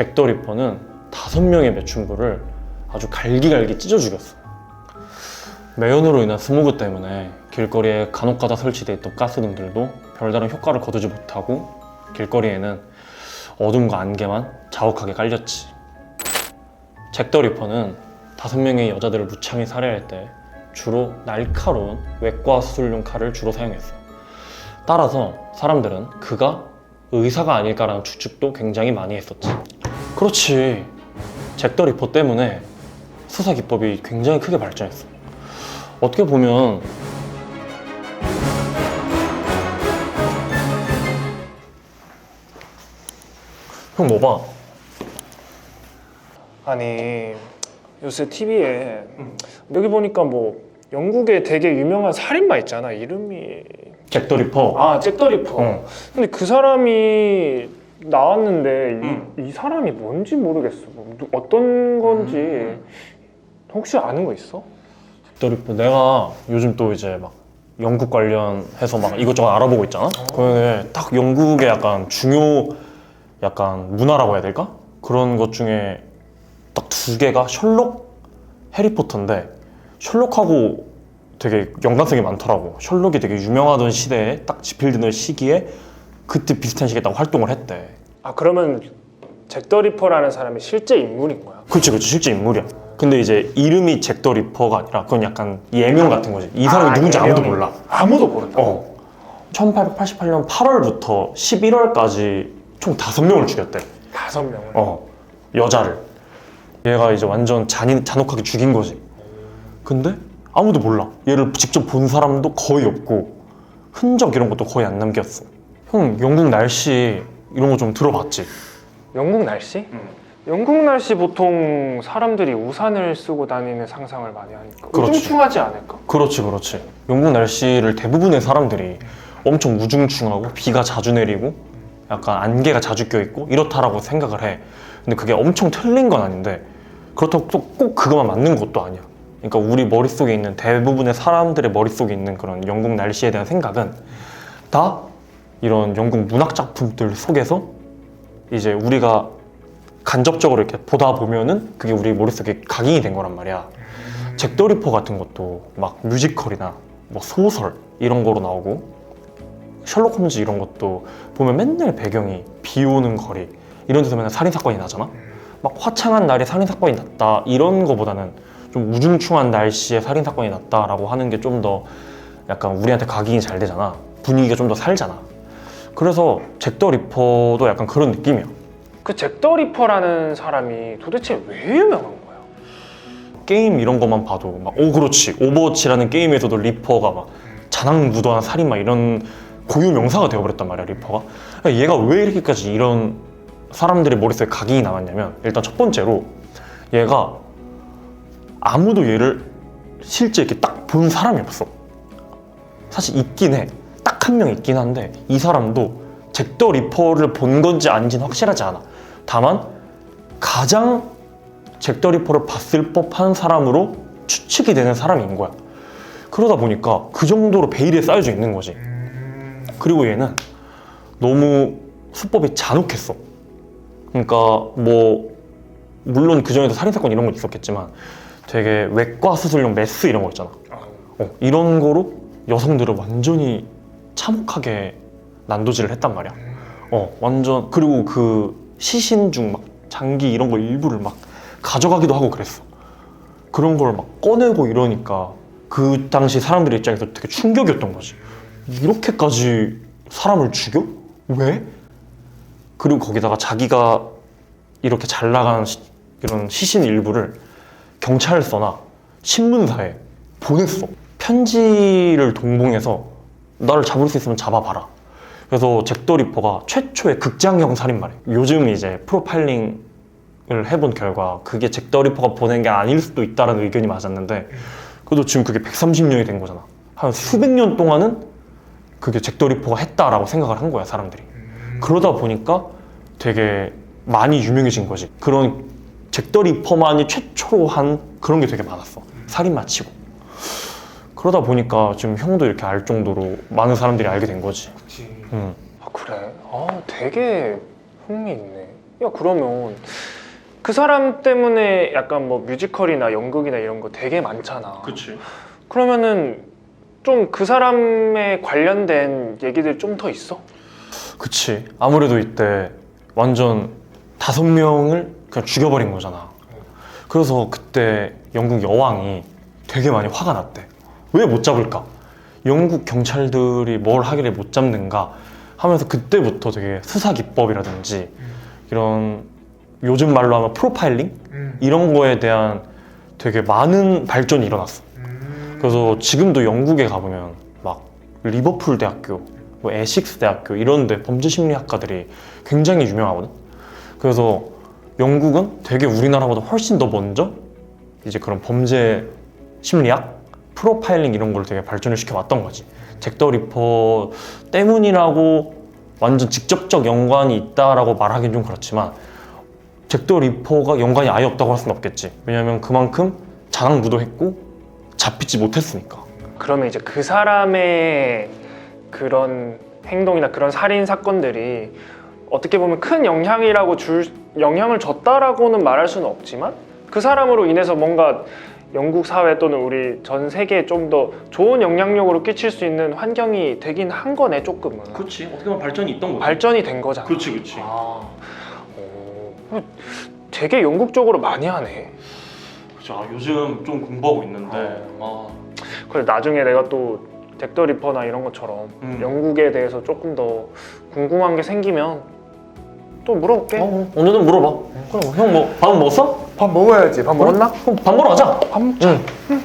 잭더 리퍼는 다섯 명의 매춘부를 아주 갈기갈기 찢어 죽였어. 매연으로 인한 스모그 때문에 길거리에 간혹가다 설치돼 있던 가스등들도 별다른 효과를 거두지 못하고 길거리에는 어둠과 안개만 자욱하게 깔렸지. 잭더 리퍼는 다섯 명의 여자들을 무참히 살해할 때 주로 날카로운 외과 수술용 칼을 주로 사용했어. 따라서 사람들은 그가 의사가 아닐까라는 추측도 굉장히 많이 했었지. 그렇지. 잭더 리퍼 때문에 수사 기법이 굉장히 크게 발전했어. 어떻게 보면 형 뭐 봐? 아니 요새 TV에 여기 보니까 뭐 영국에 되게 유명한 살인마 있잖아 이름이 잭더 리퍼. 아 잭더 리퍼 어. 근데 그 사람이 나왔는데 이, 음. 이 사람이 뭔지 모르겠어 뭐, 누- 어떤 건지 음. 혹시 아는 거 있어? 리퍼 내가 요즘 또 이제 막 영국 관련해서 막 이것저것 알아보고 있잖아. 그러면 딱 영국의 약간 중요 약간 문화라고 해야 될까? 그런 것 중에 딱 두 개가 셜록, 해리포터인데 셜록하고 되게 연관성이 많더라고. 셜록이 되게 유명하던 시대에 딱 지필드는 시기에 그때 비슷한 시기에 딱 활동을 했대. 아 그러면 잭더 리퍼라는 사람이 실제 인물인 거야? 그렇지, 그렇지. 실제 인물이야. 근데 이제 이름이 잭더 리퍼가 아니라 그건 약간 예명 같은 거지. 이 사람이 아, 누군지 아무도 예명이. 몰라. 아무도 모른다 어. 1888년 8월부터 11월까지 총 다섯 명을 죽였대. 다섯 명을 어. 여자를. 얘가 이제 완전 잔인, 잔혹하게 죽인 거지. 근데 아무도 몰라. 얘를 직접 본 사람도 거의 없고 흔적 이런 것도 거의 안 남겼어. 형 영국 날씨 이런 거 좀 들어봤지? 영국 날씨? 영국 날씨 보통 사람들이 우산을 쓰고 다니는 상상을 많이 하니까 그렇지. 우중충하지 않을까? 그렇지, 그렇지. 영국 날씨를 대부분의 사람들이 엄청 우중충하고 비가 자주 내리고 약간 안개가 자주 껴있고 이렇다라고 생각을 해. 근데 그게 엄청 틀린 건 아닌데 그렇다고 또 꼭 그것만 맞는 것도 아니야. 그러니까 우리 머릿속에 있는 대부분의 사람들의 머릿속에 있는 그런 영국 날씨에 대한 생각은 다 이런 영국 문학 작품들 속에서 이제 우리가 간접적으로 이렇게 보다 보면은 그게 우리 머릿속에 각인이 된 거란 말이야. 잭더 리퍼 같은 것도 막 뮤지컬이나 뭐 소설 이런 거로 나오고 셜록 홈즈 이런 것도 보면 맨날 배경이 비 오는 거리 이런 데서 맨날 살인 사건이 나잖아. 막 화창한 날에 살인 사건이 났다 이런 거보다는 좀 우중충한 날씨에 살인 사건이 났다라고 하는 게 좀 더 약간 우리한테 각인이 잘 되잖아. 분위기가 좀 더 살잖아. 그래서 잭더 리퍼도 약간 그런 느낌이야. 그 잭더 리퍼라는 사람이 도대체 왜 유명한 거야? 게임 이런 것만 봐도 막 오 그렇지 오버워치라는 게임에서도 리퍼가 막 잔악무도한 살인마 이런 고유 명사가 되어버렸단 말이야 리퍼가 그러니까 얘가 왜 이렇게까지 이런 사람들의 머릿속에 각인이 남았냐면 일단 첫 번째로 얘가 아무도 얘를 실제 이렇게 딱 본 사람이 없어 사실 있긴 해 딱 한 명 있긴 한데 이 사람도 잭더 리퍼를 본 건지 아닌지는 확실하지 않아 다만 가장 잭더 리퍼를 봤을 법한 사람으로 추측이 되는 사람인 거야. 그러다 보니까 그 정도로 베일에 쌓여져 있는 거지. 그리고 얘는 너무 수법이 잔혹했어. 그러니까 뭐 물론 그 전에도 살인 사건 이런 건 있었겠지만 되게 외과 수술용 메스 이런 거 있잖아. 어, 이런 거로 여성들을 완전히 참혹하게 난도질을 했단 말이야. 어, 완전 그리고 그 시신 중 막 장기 이런 거 일부를 막 가져가기도 하고 그랬어. 그런 걸 막 꺼내고 이러니까 그 당시 사람들 입장에서 되게 충격이었던 거지. 이렇게까지 사람을 죽여? 왜? 그리고 거기다가 자기가 이렇게 잘 나간 시- 이런 시신 일부를 경찰서나 신문사에 보냈어. 편지를 동봉해서 나를 잡을 수 있으면 잡아봐라. 그래서 잭더 리퍼가 최초의 극장형 살인마래. 요즘 이제 프로파일링을 해본 결과 그게 잭더 리퍼가 보낸 게 아닐 수도 있다는 의견이 맞았는데 그래도 지금 그게 130년이 된 거잖아. 한 수백 년 동안은 그게 잭더 리퍼가 했다라고 생각을 한 거야 사람들이. 그러다 보니까 되게 많이 유명해진 거지. 그런 잭더 리퍼만이 최초로 한 그런 게 되게 많았어. 살인마 치고. 그러다 보니까 지금 형도 이렇게 알 정도로 많은 사람들이 알게 된 거지. 음. 아 그래? 아 되게 흥미있네 야 그러면 그 사람 때문에 약간 뭐 뮤지컬이나 연극이나 이런 거 되게 많잖아. 그치. 그러면은 좀 그 사람에 관련된 얘기들 좀 더 있어? 그치. 아무래도 이때 완전 다섯 명을 그냥 죽여버린 거잖아. 그래서 그때 영국 여왕이 되게 많이 화가 났대. 왜 못 잡을까? 영국 경찰들이 뭘 하길래 못 잡는가 하면서 그때부터 되게 수사 기법이라든지 이런 요즘 말로 하면 프로파일링 이런 거에 대한 되게 많은 발전이 일어났어. 그래서 지금도 영국에 가보면 막 리버풀 대학교, 뭐 에식스 대학교 이런데 범죄 심리학과들이 굉장히 유명하거든. 그래서 영국은 되게 우리나라보다 훨씬 더 먼저 이제 그런 범죄 심리학, 프로파일링 이런 걸 되게 발전을 시켜 왔던 거지. 잭더 리퍼 때문이라고 완전 직접적 연관이 있다라고 말하기는 좀 그렇지만 잭더 리퍼가 연관이 아예 없다고 할 수는 없겠지. 왜냐하면 그만큼 자강무도했고 잡히지 못했으니까. 그러면 이제 그 사람의 그런 행동이나 그런 살인 사건들이 어떻게 보면 큰 영향이라고 줄 영향을 줬다라고는 말할 수는 없지만 그 사람으로 인해서 뭔가 영국 사회 또는 우리 전 세계에 좀 더 좋은 영향력으로 끼칠 수 있는 환경이 되긴 한 거네 조금은 그렇지. 어떻게 보면 발전이 있던 거지. 발전이 된 거잖아. 그렇지, 그렇지. 아, 오, 되게 영국적으로 많이 하네. 그렇죠. 아, 요즘 좀 공부하고 있는데 아, 그래 나중에 내가 또 덱더 리퍼나 이런 것처럼 음. 영국에 대해서 조금 더 궁금한 게 생기면 또 물어볼게. 어, 언제든 물어봐. 그럼 형 뭐밥 먹었어? 밥 먹어야지. 밥 먹었나? 그럼 밥 먹으러 가자. 밥 먹자. 응.